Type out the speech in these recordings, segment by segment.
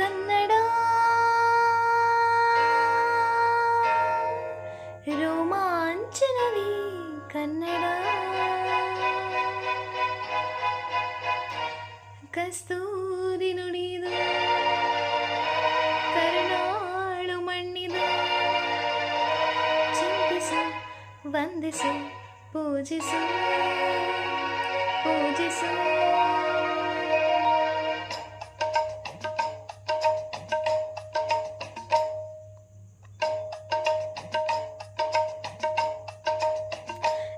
കന്നഡ. രോമാഞ്ചനവി കന്നഡ. കസ്തൂരി നുടിയത് കരുണാളു മണ്ണിത്. ചിന്തിസു വന്ദിസു പൂജിസു. പൂജിസു.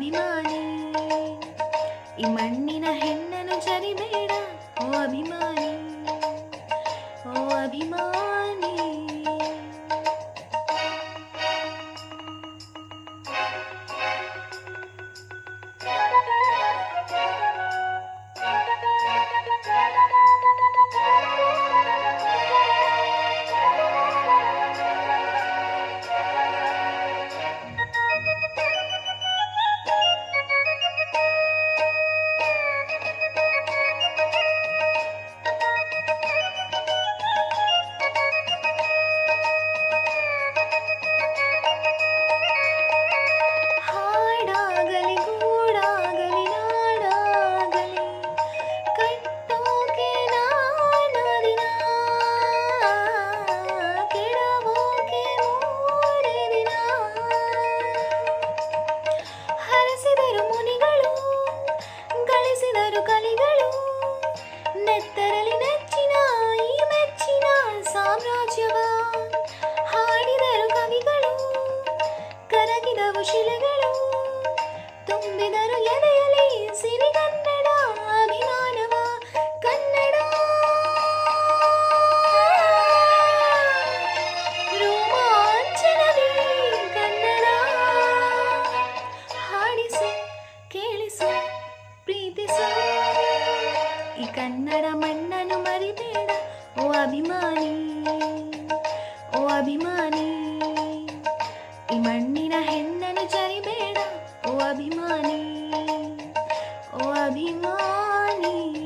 ಅಭಿಮಾನಿ ಈ ಮಣ್ಣಿನ ಹೆಣ್ಣನ್ನು ಜರಿಬೇಡ ಓ ಅಭಿಮಾನಿ ಓ ಅಭಿಮಾನಿ. ಎದೆಯಲಿ ಸಿರಿಗನ್ನಡ ಅಭಿಮಾನವ, ಕನ್ನಡ. ರೋಮಾಂಚನವೇ ಕನ್ನಡ. ಹಾಡಿಸು, ಕೇಳಿಸು, ಪ್ರೀತಿಸು. ಈ ಕನ್ನಡ ಮಣ್ಣನ್ನು ಮರಿಬೇಡ, ಓ ಅಭಿಮಾನಿ. ಅಭಿಮಾನಿ ಓ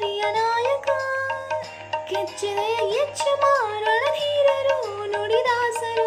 ಮದಕರಿಯ ನಾಯಕ ಕೆಚ್ಚಿದೆ ಎಚ್ಚ ಮಾರಣ ಧೀರರು ನುಡಿದಾಸರು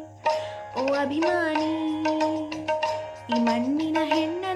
Oh, o abismante, imán.